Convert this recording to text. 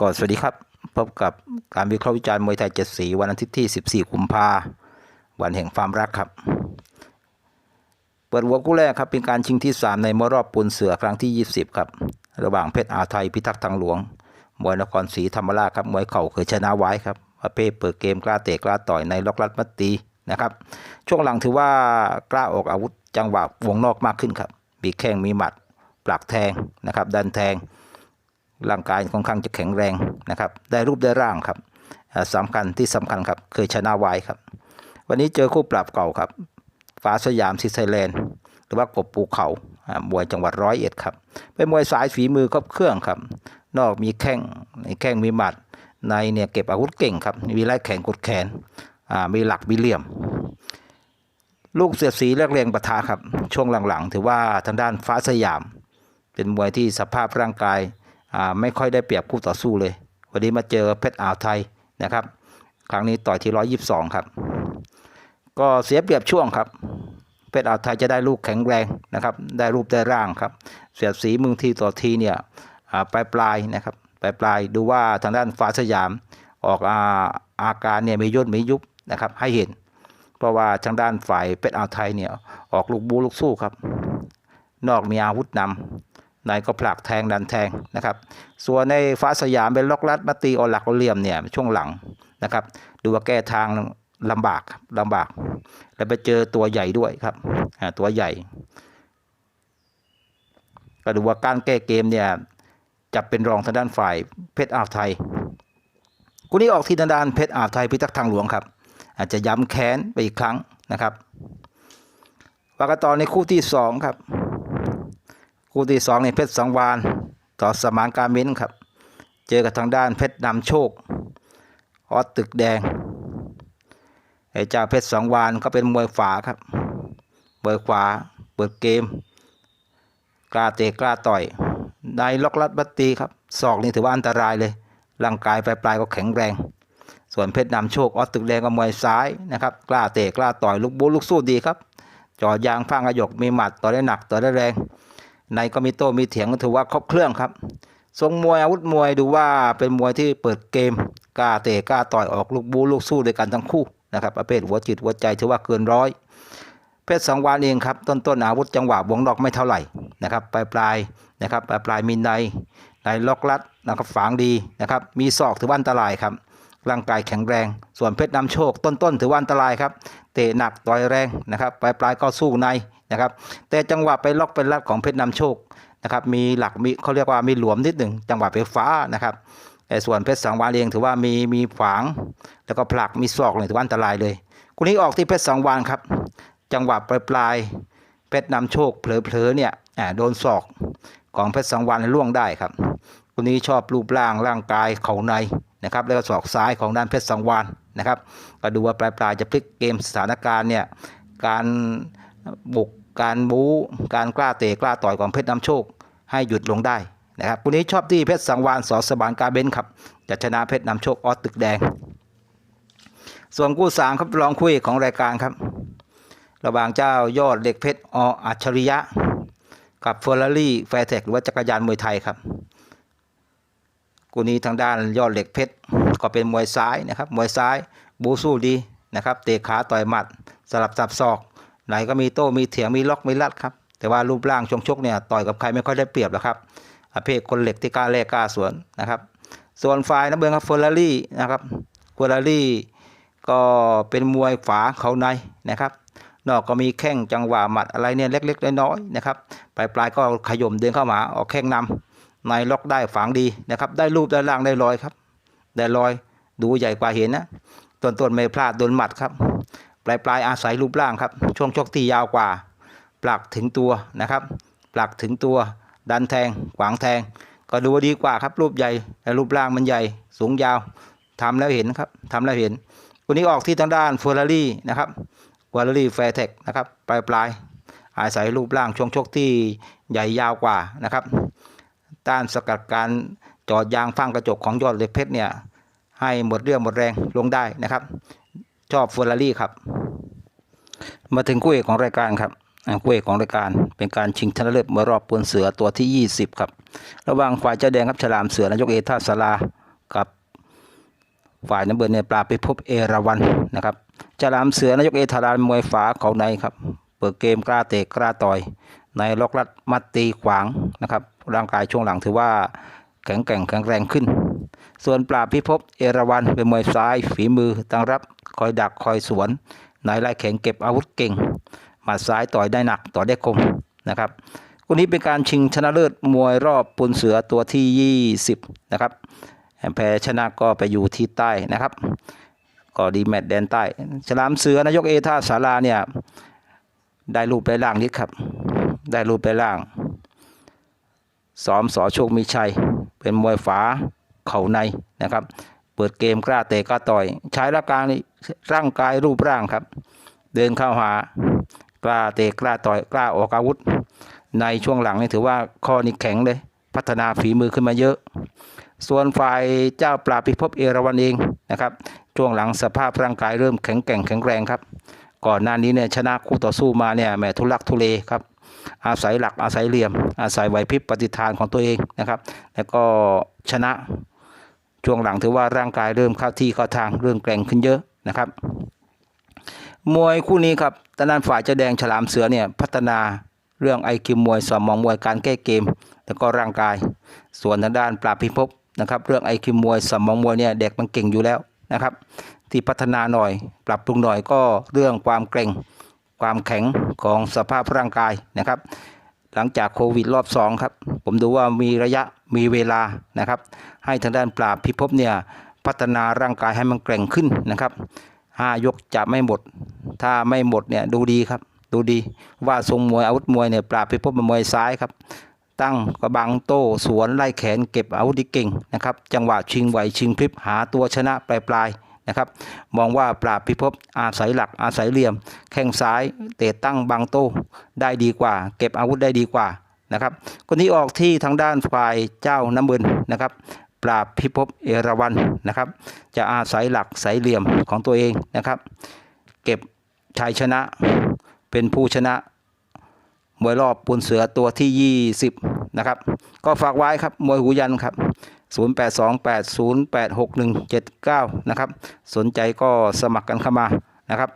ก็สวัสดีครับ พบกับการวิเคราะห์วิจารณ์มวยไทยเจ็ดสีวันอาทิตย์ที่ 14กุมภาวันแห่งความรักครับ เปิดหัวคู่แรกครับ เป็นการชิงที่ 3 ในมรอบปูนเสือครั้งที่ 20 ครับ ระหว่างเพชรอาไทยพิทักษ์ทางหลวง มวยนครศรีธรรมราชครับมวยเข่าเคยชนะไว้ครับประเภทเปิดเกมกล้าเตะกล้าต่อยในล็อกลัดมัดตีนะครับ ช่วงหลังถือว่ากล้าออกอาวุธจังหวะวงนอกมากขึ้นครับมีแข้งมีหมัดปลักแทงนะครับดันแทง ร่างกายค่อนข้างจะแข็งแรงนะครับ ได้รูปได้ร่างครับอ่าสำคัญที่สำคัญครับเคยชนะไว้ครับ วันนี้เจอคู่ปรับเก่าครับฟ้าสยามซิไซแลนด์หรือว่ากบปูเขามวยจังหวัดร้อยเอ็ดครับเป็นมวยสายฝีมือครบเครื่องครับ นอกมีแข้งในแข้งมีหมัดในเนี่ยเก็บอาวุธเก่งครับมีไล่แข่งกดแขนอ่ามีหลักมีเหลี่ยม ลูกเสียดสีเลือกเรียงปะทะครับ ช่วงหลังๆ ถือว่าทางด้านฟ้าสยาม เป็นมวยที่สภาพร่างกาย ไม่ค่อยได้เปรียบคู่ต่อสู้เลย วันนี้มาเจอเพชรอ่าวไทยนะครับ ครั้งนี้ต่อยที่ร้อยยี่สิบสองครับ ก็เสียเปรียบช่วงครับ เพชรอ่าวไทยจะได้ลูกแข็งแรงนะครับ ได้รูปได้ร่างครับ เสียดสีมึงทีต่อทีเนี่ยปลายปลายนะครับปลายปลายดูว่าทางด้านฟ้าสยามออกอาอาการเนี่ยมีย่นมียุบนะครับให้เห็น เพราะว่าทางด้านฝ่ายเพชรอ่าวไทยเนี่ยออกลูกบูลูกสู้ครับ นอกมีอาวุธนำในก็ผลักแทงดันแทงนะครับส่วนในฟ้าสยามเป็นล็อกลัดมาตีออหลักเอเหลี่ยมเนี่ยช่วงหลังนะครับ ดูว่าแก้ทางลำบากครับลำบาก แล้วไปเจอตัวใหญ่ด้วยครับตัวใหญ่ ก็ดูว่าการแก้เกมเนี่ยจะเป็นรองทางด้านฝ่ายเพชรอ่าวไทยคู่นี้ออกที่ด้านเพชรอ่าวไทยพิทักษ์ทางหลวงครับ อาจจะย้ำแค้นไปอีกครั้งนะครับว่ากันต่อในคู่ที่สองครับ คู่ที่สองในเพชรสังวานต่อสมานการเม้นครับ เจอกับทางด้านเพชรนำโชค ออสตึกแดงไอ้เจ้าเพชรสังวานก็เป็นมวยฝาครับมวยขวาเปิดเกม กล้าเตะกล้าต่อยในล็อกลัดบัตตีครับศอกนี่ถือว่าอันตรายเลยร่างกายปลายๆก็แข็งแรง ส่วนเพชรนำโชคออสตึกแดงก็มวยซ้ายนะครับ กล้าเตะกล้าต่อยลูกบูลูกสู้ดีครับจ่อยางพังกระยกมีหมัดต่อได้หนักต่อได้แรง ในก็มีโต้มีเถียงก็ถือว่าครบเครื่องครับ ทรงมวยอาวุธมวยดูว่าเป็นมวยที่เปิดเกมกล้าเตะกล้าต่อยออกลูกบูลูกสู้ด้วยกันทั้งคู่นะครับประเภทหัวจิตหัวใจถือว่าเกินร้อย เพชรสังวานเองครับต้นต้นอาวุธจังหวะวงนอกไม่เท่าไหร่นะครับปลายปลายนะครับปลายปลายมีในในล็อกลัดนะครับฝางดีนะครับมีศอกถือว่าอันตรายครับร่างกายแข็งแรง ส่วนเพชรนำโชคต้นต้นๆถือว่าอันตรายครับ เตะหนักต่อยแรงนะครับปลายปลายก็สู้ใน นะครับ แต่จังหวะไปล็อกเป็นลัดของเพชรนำโชคนะครับ มีหลักมีเขาเรียกว่ามีหลวมนิดหนึ่งจังหวะไปฟ้านะครับแต่ส่วนเพชรสังวานเองถือว่ามีมีฝาง แล้วก็ผลักมีศอกเลยถือว่าอันตรายเลยคู่นี้ออกที่เพชรสังวานครับ จังหวะปลายปลายเพชรนำโชคเผลอๆเนี่ยโดนศอกของเพชรสังวานล่วงได้ครับคนนี้ชอบรูปร่างร่างกายเข่าในนะครับ แล้วก็ศอกซ้ายของด้านเพชรสังวานนะครับ ก็ดูว่าปลายปลายจะพลิกเกมสถานการณ์เนี่ยการ บุกการบู๊การกล้าเตะกล้าต่อยของเพชรนำโชคให้หยุดลงได้นะครับคนนี้ชอบที่เพชรสังวานสอสบานกาเบนครับจะชนะเพชรนำโชคออสตึกแดง ส่วนคู่สามครับรองคู่เอกของรายการครับ ระหว่างเจ้ายอดเหล็กเพชรออัจฉริยะ กับเฟอร์รารี่แฟร์เทคหรือว่าจักรยานมวยไทยครับกูนี้ทางด้านยอดเหล็กเพชรก็เป็นมวยซ้ายนะครับมวยซ้ายบูสู้ดีนะครับเตะขาต่อยหมัดสลับสับศอก ไหนก็มีโต้มีเถียงมีล็อกมีลัดครับแต่ว่ารูปร่างชงชกเนี่ยต่อยกับใครไม่ค่อยได้เปรียบหรอกครับประเภทคนเหล็กที่กล้าแลกกล้าสวนนะครับ ส่วนฝ่ายน้ำเบืองครับเฟอร์รารี่นะครับเฟอร์รารี่ก็เป็นมวยฝาเขาในนะครับ นอกก็มีแข้งจังหวะหมัดอะไรเนี่ยเล็กๆน้อยๆนะครับปลายปลายๆก็ขย่มเดินเข้ามาออกแข้งนำในล็อกได้ฝังดีนะครับ ได้รูปได้ร่างได้รอยครับ ได้รอยดูใหญ่กว่าเห็นนะต้นต้นๆไม่พลาดโดนหมัดครับ ปลายปลายอาศัยรูปร่างครับ ช่วงชกที่ยาวกว่า ปลักถึงตัวนะครับ ปลักถึงตัว ดันแทง ขวางแทง ก็ดูดีกว่าครับ รูปใหญ่แต่รูปร่างมันใหญ่ สูงยาวทำแล้วเห็นครับทำแล้วเห็นวันนี้ออกที่ทางด้านเฟอร์รารี่นะครับวอลเลย์แฟร์เทคนะครับปลายปลายอาศัยรูปร่างช่วงชกที่ใหญ่ยาวกว่านะครับ ต้านสกัดการจอดยางฟังกระจกของยอดเหล็กเพชรเนี่ยให้หมดเรื่องหมดแรงลงได้นะครับ ชอบเฟอร์รารี่ครับ มาถึงคู่เอกของรายการครับคู่เอกของรายการเป็นการชิงชนะเลิศมื่อรอบปวนเสือตัวที่ 20 ครับ ระหว่างฝ่ายเจ้าแดงครับฉลามเสือนายกเอท่าสารากับฝ่ายน้ำเบิร์นเนี่ยปราไปพบเอราวันนะครับจารามเสือนายกเอธารานมวยฝาเขาในครับ เปิดเกมกล้าเตะกล้าต่อย ในล็อกรัดมัดตีขวางนะครับ ร่างกายช่วงหลังถือว่าแข็งแกร่งแข็งแรงขึ้น ส่วนปราบพิภพเอราวันเป็นมวยซ้ายฝีมือตั้งรับคอยดักคอยสวน ในไล่แข็งเก็บอาวุธเก่ง หมัดซ้ายต่อยได้หนักต่อยได้คมนะครับคู่นี้เป็นการชิงชนะเลิศมวยรอบปุนเสือตัวที่ 20 นะครับแพ้ชนะก็ไปอยู่ที่ใต้นะครับ ก็ดีแมตช์แดนใต้ ฉลามเสือนายกเอท่าสาราเนี่ยได้รูปได้ร่างนิดครับ ได้รูปได้ร่างซ้อมสอโชคมีชัย เป็นมวยฝาเข่าในนะครับ เปิดเกมกล้าเตะกล้าต่อย ใช้ร่างกายร่างกายรูปร่างครับ เดินเข้าหากล้าเตะกล้าต่อยกล้าออกอาวุธ ในช่วงหลังนี่ถือว่าข้อนี้แข็งเลย พัฒนาฝีมือขึ้นมาเยอะ ส่วนฝ่ายเจ้าปราพิภพเอราวันเองนะครับช่วงหลังสภาพร่างกายเริ่มแข็งแกร่งแข็งแรงครับ ก่อนหน้านี้เนี่ยชนะคู่ต่อสู้มาเนี่ยแหมทุลักทุเลครับอาศัยหลักอาศัยเหลี่ยม อาศัยไหวพริบปฏิทานของตัวเองนะครับ แล้วก็ชนะ ช่วงหลังถือว่าร่างกายเริ่มเข้าที่เข้าทางเริ่มแกร่งขึ้นเยอะนะครับ มวยคู่นี้ครับตอนนั้นฝ่ายเจ้าแดงฉลามเสือเนี่ยพัฒนาเรื่องไอคิวมวยสมองมวยการแก้เกม แล้วก็ร่างกาย ส่วนทางด้านปราบพิภพนะครับ เรื่องไอคิวมวยสมองมวยเนี่ยเด็กมันเก่งอยู่แล้วนะครับ ที่พัฒนาหน่อย ปรับปรุงหน่อยก็เรื่องความเกร็งความแข็งของสภาพร่างกายนะครับ หลังจากโควิดรอบ2ครับผมดูว่ามีระยะมีเวลานะครับ ให้ทางด้านปราบพิภพเนี่ยพัฒนาร่างกายให้มันแกร่งขึ้นนะครับห้ายกจะไม่หมด ถ้าไม่หมดเนี่ยดูดีครับ ดูดีว่าทรงมวยอาวุธมวยเนี่ยปราบพิภพเป็นมวยซ้ายครับ ตั้งกระบังโต้สวนไล่แขนเก็บอาวุธด้เก่งนะครับ จังหวะชิงไหวชิงพริบหาตัวชนะปลายๆ นะครับมองว่าปราบพิภพอาศัยหลักอาศัยเหลี่ยม แข้งซ้ายเตะตั้งบังโต้ได้ดีกว่า เก็บอาวุธได้ดีกว่านะครับคนนี้ออกที่ทางด้านฝ่ายเจ้าน้ำมืนนะครับปราบพิภพเอราวันนะครับ จะอาศัยหลักสายเหลี่ยมของตัวเองนะครับ เก็บชัยชนะเป็นผู้ชนะ มวยรอบปุนเสือตัวที่ 20 นะครับ ก็ฝากไว้ครับ มวยหูยันครับ 0828086179 นะครับ สนใจก็สมัครกันเข้ามานะครับ